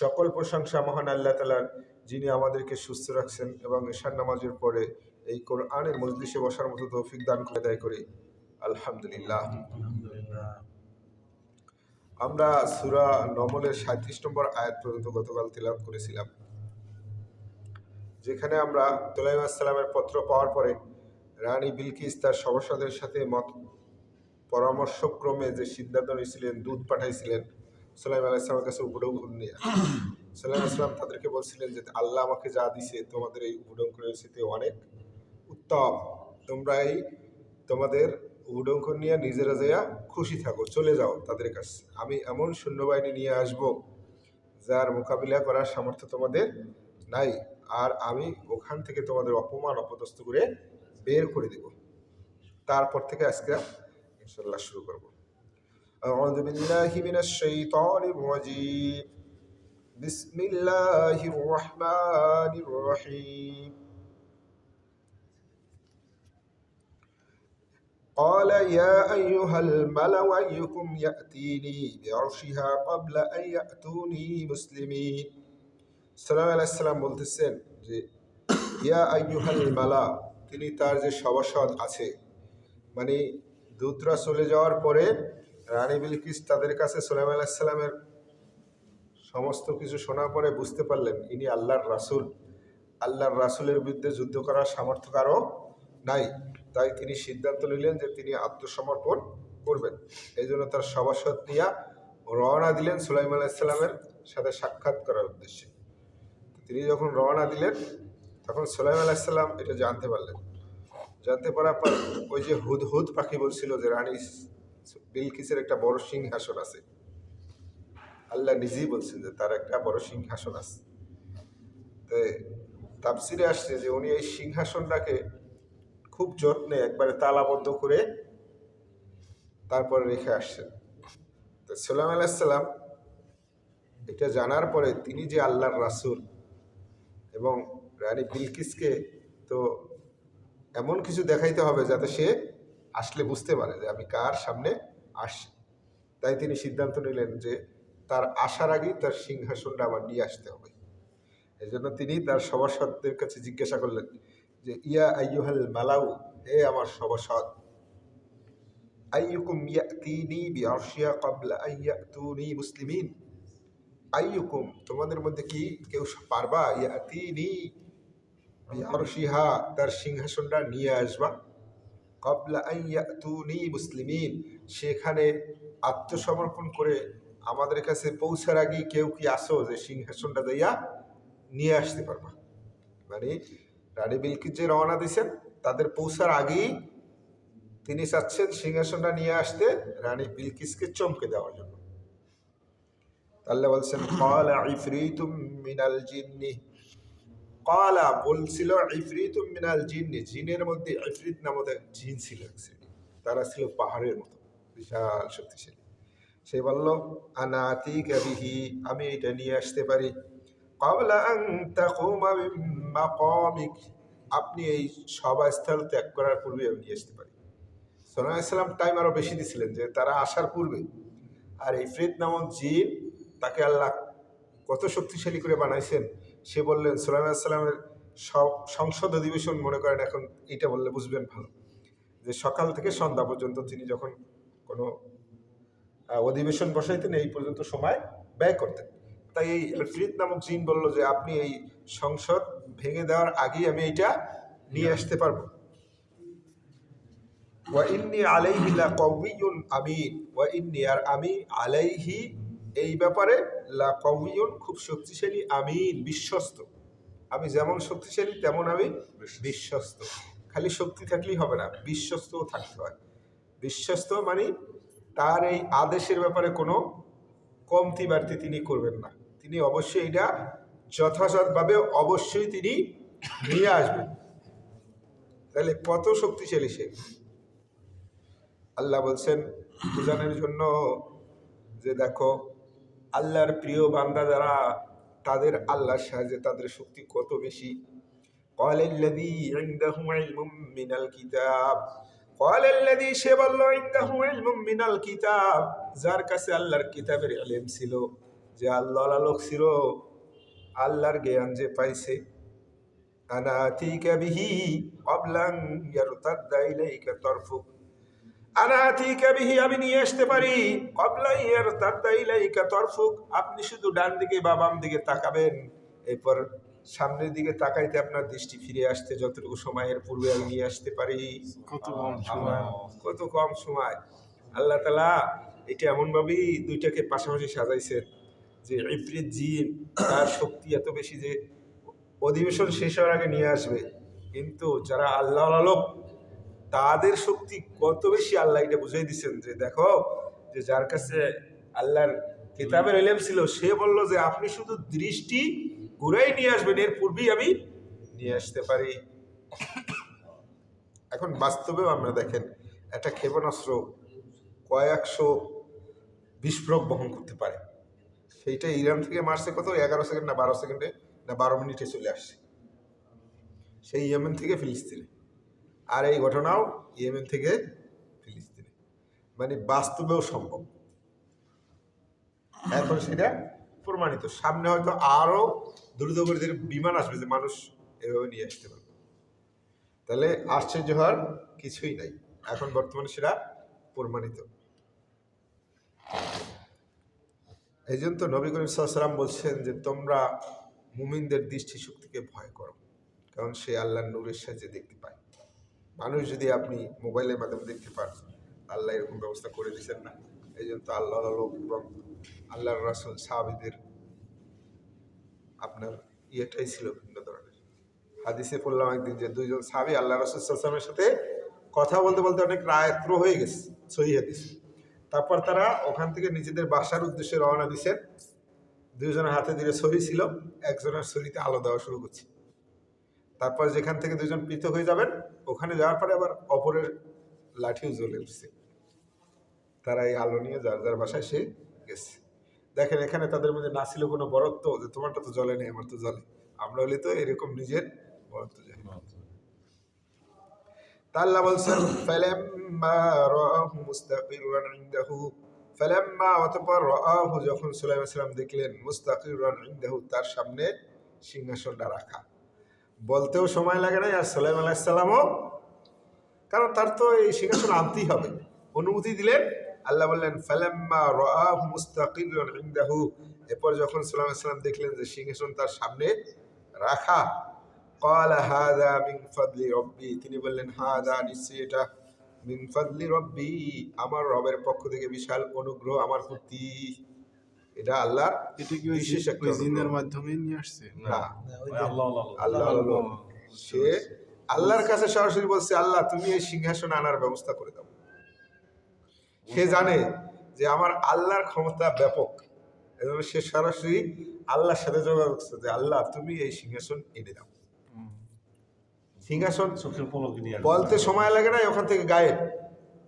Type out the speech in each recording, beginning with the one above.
সকল প্রশংসা মহান আল্লাহ তালার যিনি আমাদেরকে সুস্থ রাখছেন এবং ঈশান নামাজের পরে এই কোরআনের মজলিসে বসার মতো তৌফিক দান করে দেয় করি। আলহামদুলিল্লাহ। আমরা সুরা নমলের সাঁত্রিশ নম্বর আয়াত পর্যন্ত গতকাল তিলাপ করেছিলাম, যেখানে আমরা তোলাইম আসসালামের পত্র পাওয়ার পরে রানী বিলকিস তার সভাসদের সাথে মত পরামর্শক্রমে যে সিদ্ধান্ত নিয়েছিলেন, দুধ পাঠাইছিলেন সোলাইম আলাইসলামের কাছে উপডৌকন নিয়ে সোলাইম আসলাম তাদেরকে বলছিলেন যে আল্লাহ আমাকে যা দিছে তোমাদের এই উপডৌকনের সাথে অনেক উত্তম। তোমরা এই তোমাদের উডঙ্কন নিয়ে নিজেরা যাইয়া খুশি থাকো চলে যাও তাদের কাছে। আমি এমন সৈন্যবাহিনী নিয়ে আসব যার মোকাবিলা করার সামর্থ্য তোমাদের নাই। আর আমি ওখান থেকে তোমাদের অপমান অপদস্থ করে বের করে দেব। তারপর থেকে আজকে ইনশাল্লাহ শুরু করব। أعوذ بالله من الشيطان الرجيم بسم الله الرحمن الرحيم قال يا أيها الملأ أيكم يأتيني بعرشها قبل أن يأتوني مسلمين সালাম আলাইসাল্লাম বলতেছেন যে ইয়া আইয়ুহাল মালা তিনি তার যে সভাসদ আছে মানে দূতরা চলে যাওয়ার পরে রানী বিলকিস তাদের কাছে সোলাইম আলাইসাল্লামের সমস্ত কিছু শোনার পরে বুঝতে পারলেন, ইনি আল্লাহর রাসূল। আল্লাহর রাসূলের বিরুদ্ধে যুদ্ধ করার সামর্থ্য কারও নাই। তাই তিনি সিদ্ধান্ত নিলেন যে তিনি আত্মসমর্পণ করবেন। এই জন্য তার সভাসদ নিয়া রওনা দিলেন সুলাইম আলাইসাল্লামের সাথে সাক্ষাৎ করার উদ্দেশ্যে। তিনি যখন রওনা দিলেন, তখন সুলাইম আলাইসাল্লাম এটা জানতে পারলেন। জানতে পারার পর ওই যে হুদ হুদ পাখি বলছিল যে রানী বিলকিসের একটা বড় সিংহাসন আছে? আল্লাহ নিজেই বলছেন যে তার একটা বড় সিংহাসন আছে। তো তাপসিরে আসছে যে উনি এই সিংহাসনটাকে খুব যত্নে একবারে তালাবদ্ধ করে তারপরে রেখে আসছেন। তো সালাম আলাইসাল্লাম এটা জানার পরে তিনি যে আল্লাহর রাসূল এবং রানী বিলকিসকে তো এমন কিছু দেখাইতে হবে যাতে সে আসলে বুঝতে পারে যে আমি কার সামনে আসছি। তাই তিনি সিদ্ধান্ত নিলেন যে তার আসার আগেই তার সিংহাসনটা আবার নিয়ে আসতে হবে। এই জন্য তিনি তার সভাসদদের কাছে জিজ্ঞাসা করলেন যে, ইয়া আইয়ুহাল মালাউ, হে আমার সভাসদ, আইয়ুকুম ইয়াতিনি বিআরশিয়া ক্বাবলা আন ইয়াতুনি মুসলিমিন? আইয়ুকুম, তোমাদের মধ্যে কি কেউ পারবা? ইয়াতিনি বিআরশিহা, তার সিংহাসনটা নিয়ে আসবা। ক্বাবলা আন ইয়াতুনি মুসলিমিন। সেখানে আত্মসমর্পণ করে আমাদের কাছে পৌঁছার আগে কেউ কি আসো যে সিংহাসনটা দিয়া নিয়ে আসতে পারবা? মানে রানী বিলকিস যে রওনা দিয়েছেন, তাদের পৌঁছার আগেই তিনি চাচ্ছেন সিংহাসনটা নিয়ে আসতে রানী বিলকিসকে চমকে দেওয়ার জন্য। আল্লাহ বলছেন মিনাল জিন্নি। কলা বলছিল ইফরিতুম মিনাল জিন্নি জিনের মধ্যে ইফরিত নামক এক জিন ছিল তারা ছিল পাহাড়ের মতো, বিশাল শক্তিশালী। সে বলল আনাতি কাবিহি আমি এটা নিয়ে আসতে পারি। কবলা আং তাকুমা মাকামিক আপনি এই সভাস্থল ত্যাগ করার পূর্বে আমি নিয়ে আসতে পারি। সোনা ইসলাম টাইম আরও বেশি দিছিলেন যে তারা আসার পূর্বে। আর ইফরিত নামক জিন তাকে আল্লাহ কত শক্তিশালী করে বানাইছেন সে বললেন সোলাইম আসসালামের সংসদ অধিবেশন মনে করেন এখন এটা বললে বুঝবেন ভালো। যে সকাল থেকে সন্ধ্যা পর্যন্ত তিনি যখন কোনো অধিবেশন বসাইতেন, এই পর্যন্ত সময় ব্যয় করতেন। তাই এই ফ্রিদ নামক জিন বলল যে, আপনি এই সংসদ ভেঙে দেওয়ার আগেই আমি এইটা নিয়ে আসতে পারব। ওয়া আলাইহি লা কাউইয়ুন আমিন। ওয়া আর আমি আলাইহি এই ব্যাপারে লা খুব শক্তিশালী আমিন বিশ্বস্ত। আমি যেমন শক্তিশালী তেমন আমি বিশ্বস্ত। খালি শক্তি থাকলেই হবে না বিশ্বস্তও থাকতে হয়। বিশ্বস্ত মানে তার এই আদেশের ব্যাপারে কোনো কমতি বাড়তি তিনি করবেন না। তিনি অবশ্যই এটা যথাযথভাবে অবশ্যই তিনি নিয়ে আসবেন। তাহলে কত শক্তিশালী সে? আল্লাহ বলছেন বোঝানোর জন্য যে দেখো আল্লাহর প্রিয় বান্দা যারা তাদের আল্লাহর সাহায্যে তাদের শক্তি কত বেশি قال الذي عنده علم من الكتاب قال الذي সে বলল عنده علم من الكتاب যার কাছে আল্লাহর কিতাবের ইলম ছিল যে আল্লাহ লোক ছিল আল্লাহর জ্ঞান যে পাইছে আনাতিকা বিহি অবলাং ইয়ারতাদ্দা ইলাইকা তরফুক আনাতিকা বিহি আমি নিয়ে আসতে পারি। তরফুক আপনি শুধু ডান দিকে বা বাম দিকে তাকাবেন। এরপর সামনের দিকে তাকাইতে আপনার দৃষ্টি ফিরে আসতে যতটুকু সময়ের পূর্বে আমি নিয়ে আসতে পারি। কত কম সময়। কত কম সময়। আল্লাহ তালা এটা এমনভাবেই দুইটাকে পাশাপাশি সাজাইছেন যে ইফরিত জিন তার শক্তি এত বেশি যে অধিবেশন শেষ হওয়ার আগে নিয়ে আসবে। কিন্তু যারা আল্লাহ আলোক তাদের শক্তি কত বেশি আল্লাহ এটা বুঝাই দিচ্ছেন যে দেখো, যে যার কাছে আল্লাহর কিতাবের এলেম ছিল, সে বলল যে আপনি শুধু দৃষ্টি ঘুরাই নিয়ে আসবেন, এর পূর্বেই আমি নিয়ে আসতে পারি। এখন বাস্তবেও আমরা দেখেন, একটা ক্ষেপণাস্ত্র কয়েকশো বিস্ফোরক বহন করতে পারে। সেইটা ইরান থেকে মারছে কত? এগারো সেকেন্ড না বারো সেকেন্ডে? না বারো মিনিটে চলে আসছে। সেই ইয়েমেন থেকে ফিলিস্তিনে। আর এই ঘটনাও ইয়েমেন থেকে ফিলিস্তিনে। মানে বাস্তবেও সম্ভব। এখন সেটা প্রমাণিত। সামনে হয়তো আরও দ্রুতগতির বিমান আসবে যে মানুষ এভাবে নিয়ে আসতে পারবে। তাহলে আশ্চর্য হওয়ার কিছুই নাই। এখন বর্তমানে সেটা প্রমাণিত। এই জন্য তো নবী করিম সাল্লাম বলছেন যে, তোমরা মুমিনদের দৃষ্টি শক্তিকে ভয় করো। কারণ সে আল্লাহর নূরের সাহায্যে দেখতে পায়। মানুষ যদি আপনি মোবাইলের মাধ্যমে দেখতে পান, আল্লাহ এরকম ব্যবস্থা করে দিচ্ছেন না, এই জন্য তো আল্লাহ লোক এবং আল্লাহর রাসুল সাহাবিদের আপনার ইয়েটাই ছিল ভিন্ন ধরনের। হাদিসে পড়লাম একদিন যে দুইজন সাহাবি আল্লাহ রসুল সাল্লামের সাথে কথা বলতে বলতে অনেক রায়ত্র হয়ে গেছে, সহি হাদিস। তারপর তারা ওখান থেকে নিজেদের বাসার উদ্দেশ্যে রওনা দিছেন। দুজনের হাতে ধীরে ছড়ি ছিল, একজনের ছড়িতে আলো দেওয়া শুরু করছে। তারপর যেখান থেকে দুজন পৃথক হয়ে যাবেন, ওখানে যাওয়ার পরে আবার অপরের লাঠিও জ্বলে উঠছে। তারা এই আলো নিয়ে যার যার বাসায় সে গেছে। দেখেন, এখানে তাদের মধ্যে না ছিল কোনো বরত্ব, যে তোমারটা তো জলে নেই, আমার তো জলে আমরা হলে তো এরকম নিজের বরত্ব যাই তা আল্লাহ বলছেন ফালাম্মা রাআহু মুস্তাকিরান ইনদাহু। ফালাম্মা, অতঃপর রাআহু যখন সুলাইমান সালাম দেখলেন, মুস্তাকিরান ইনদাহু, তার সামনে সিংহাসনটা রাখা। বলতেও সময় লাগে না আর সুলাইমান আলাইহিস সালামও কারণ তার তো এই সিংহাসন আনতেই হবে অনুমতি দিলেন আল্লাহ বললেন ফালাম্মা রাআহু মুস্তাকিরান ইনদাহু এরপর যখন সুলাইমান সালাম দেখলেন যে সিংহাসন তার সামনে রাখা قال هذا من فضل ربي তিনি বললেন হাদা নিশ্চয়ই এটা মিন ফাদলি রব্বি আমার রবের পক্ষ থেকে বিশাল অনুগ্রহ আমার প্রতি এটা আল্লাহ এটা কি বিশেষ একটা জিনের মাধ্যমে নিয়ে আসছে? না। আল্লাহ আল্লাহ আল্লাহ। সে আল্লাহর কাছে সরাসরি বলছে আল্লাহ তুমি এই সিংহাসন আনার ব্যবস্থা করে দাও। সে জানে যে আমার আল্লাহর ক্ষমতা ব্যাপক। এবং সে সরাসরি আল্লাহর সাথে যোগাযোগ করছে যে আল্লাহ তুমি এই সিংহাসন এনে দাও। সিংহাসন চোখের পলক নিয়ে বলতে সময় লাগে না ওখান থেকে গায়েব।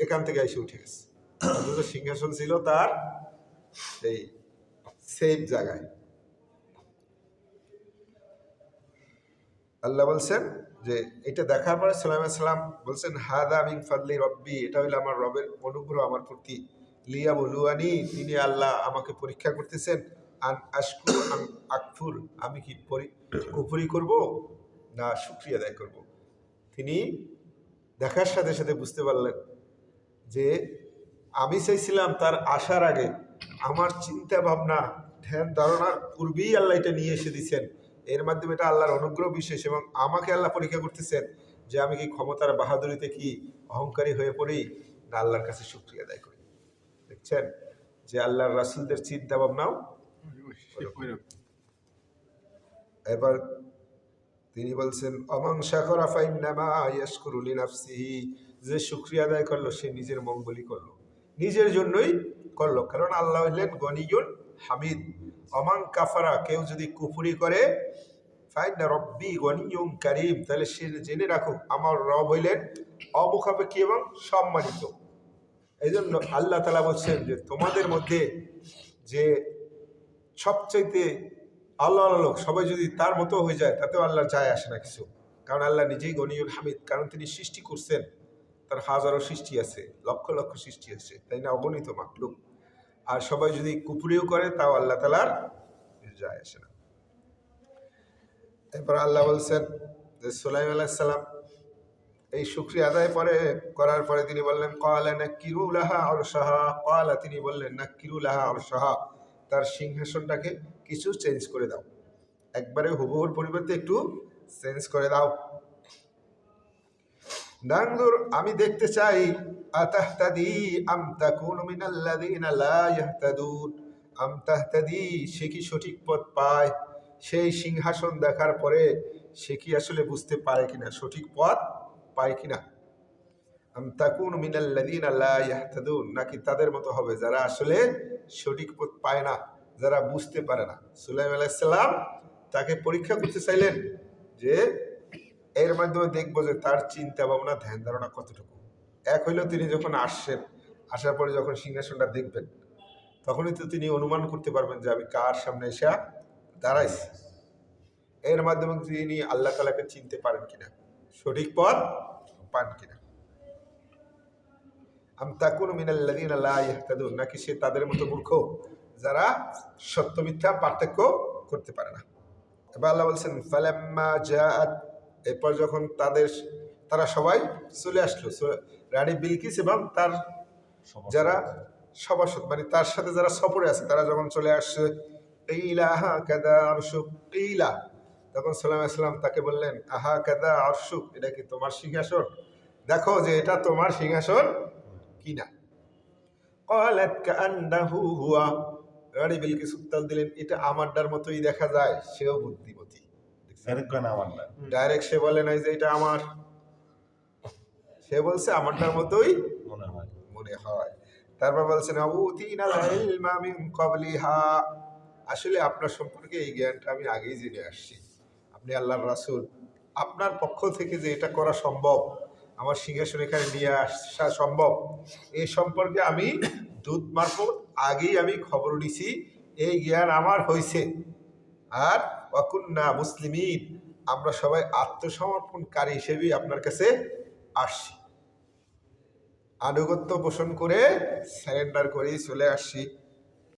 এখান থেকে এসে উঠে গেছে। অথচ সিংহাসন ছিল তার সেই সেফ জায়গায়। আল্লাহ বলছেন যে, এটা দেখার পরে সালাম সালাম বলছেন, হাদা মিন ফাদলি রব্বি এটা হইল আমার রবের অনুগ্রহ আমার প্রতি। লিয়া বলুয়ানি তিনি আল্লাহ আমাকে পরীক্ষা করতেছেন, আন আশকুর আন আকফুর আমি কি কুফরি করব না শুক্রিয়া আদায় করব? তিনি দেখার সাথে সাথে বুঝতে পারলেন যে, আমি চাইছিলাম তার আসার আগে আমার চিন্তা ভাবনা, ধ্যান ধারণার পূর্বেই আল্লাহ এটা নিয়ে এসে দিচ্ছেন এর মাধ্যমে এটা আল্লাহর অনুগ্রহ বিশেষ এবং আমাকে আল্লাহ পরীক্ষা করতেছেন যে আমি কি ক্ষমতার বাহাদুরিতে কি অহংকারী হয়ে পড়ি? না, আল্লাহর কাছে শুক্রিয়া আদায় করি। দেখছেন যে আল্লাহর রাসুলদের চিন্তা ভাবনাও এবার তিনি বলছেন অমং শাকরা ফাইন্নামা ইয়াশকুরুলি নাফসিহি যে শুক্রিয়া আদায় করল, সে নিজের মঙ্গলই করল। নিজের জন্যই করল। কারণ আল্লাহ হইলেন গনিয়ুল হামিদ। অমাং কাফারা, কেউ যদি কুফুরি করে, ফাইন্না রব্বি গনিয়ুম কারিম। তাহলে সে জেনে রাখুক, আমার রব হইলেন অমুখাপেক্ষী এবং সম্মানিত। এই জন্য আল্লাহ তালা বলছেন যে, তোমাদের মধ্যে যে সবচাইতে আল্লাহ আল্লাহ লোক, সবাই যদি তার মতো হয়ে যায়, তাতেও আল্লাহর যায় আসে না কিছু। কারণ আল্লাহ নিজেই গনিউল হামিদ। কারণ তিনি সৃষ্টি করছেন। তার হাজারো সৃষ্টি আছে, লক্ষ লক্ষ সৃষ্টি আছে, তাই না? অগণিত মাকলুক। আর সবাই যদি কুপুরিও করে, তাও আল্লাহ তালার যায় আসে না। এরপর আল্লাহ বলছেন যে, সুলাইম আলাইসাল্লাম এই শুক্রিয়া আদায় পরে, করার পরে তিনি বললেন কয়ালা না কিরুলাহা আর সাহা কয়ালা তিনি বললেন না কিরুলাহা আর সাহা তার সিংহাসনটাকে কিছু চেঞ্জ করে দাও। একবারে হুবহুর পরিবর্তে একটু চেঞ্জ করে দাও। নাঙ্গুর আমি দেখতে চাই, আতাহতাদি আম তাকুনু মিনাল্লাযিনা লা ইয়াহতাদুন। আম তাহতাদি, সে কি সঠিক পথ পায়? সেই সিংহাসন দেখার পরে সে কি আসলে বুঝতে পারে কিনা? সঠিক পথ পায় কিনা? আম তাকুনু মিনাল্লাযিনা লা ইয়াহতাদুন। নাকি তাদের মতো হবে যারা আসলে সঠিক পথ পায় না, যারা বুঝতে পারে না? সুলাইম আলাইহিস তাকে পরীক্ষা করতে চাইলেন যে এর মাধ্যমে দেখব যে তার চিন্তা ভাবনা, ধ্যান ধারণা কতটুকু। এক হইলেও তিনি যখন আসছেন, আসার পরে যখন সিংহাসনটা দেখবেন, তখনই তো তিনি অনুমান করতে পারবেন যে আমি কার সামনে এসে দাঁড়াইছি। এর মাধ্যমে তিনি আল্লাহ তালাকে চিনতে পারেন কিনা, সঠিক পথ পান কিনা। আম তাকুনু মিনাল্লাযিনা লা ইয়াহতাদুন, নাকি সে তাদের মতো মূর্খ যারা সত্য মিথ্যা পার্থক্য করতে পারে না। এবার আল্লাহ বলছেন, ফালাম্মা জাআত এরপর যখন তাদের তারা সবাই চলে আসলো সো- রানী বিলকিস এবং তার যারা সভাসদ মানে তার সাথে যারা সফরে আছে তারা যখন চলে আসছে ইলা আহা কাদা আরশুক ইলা তখন সালাম আসলাম তাকে বললেন আহা কাদা আরশুক এটা কি তোমার সিংহাসন দেখো যে এটা তোমার সিংহাসন কিনা قالت كأنه هو রানী বিলকিস উত্তর দিলেন এটা আমারটার মতোই দেখা যায় সেও বুদ্ধিমতী সেরকম আমার না ডাইরেক্ট সে বলে নাই যে এটা আমার। সে বলছে আমারটার মতোই মনে হয়। মনে হয়। তারপর বলছেন আউতিনাল ইলমা মিন ক্বাবলিহা। আসলে আপনার সম্পর্কে এই জ্ঞানটা আমি আগেই জেনে আসছি। আপনি আল্লাহর রাসূল। আপনার পক্ষ থেকে যে এটা করা সম্ভব আমার সিংহাসন এখানে নিয়ে আসা সম্ভব এই সম্পর্কে আমি দূত মারফত আগেই আমি খবর নিছি এই জ্ঞান আমার হয়েছে আর ওয়াকুন্না মুসলিমিন, আমরা সবাই আত্মসমর্পণকারী হিসেবেই আপনার কাছে আসছি। আনুগত্য পোষণ করে স্যারেন্ডার করেই চলে আসছি।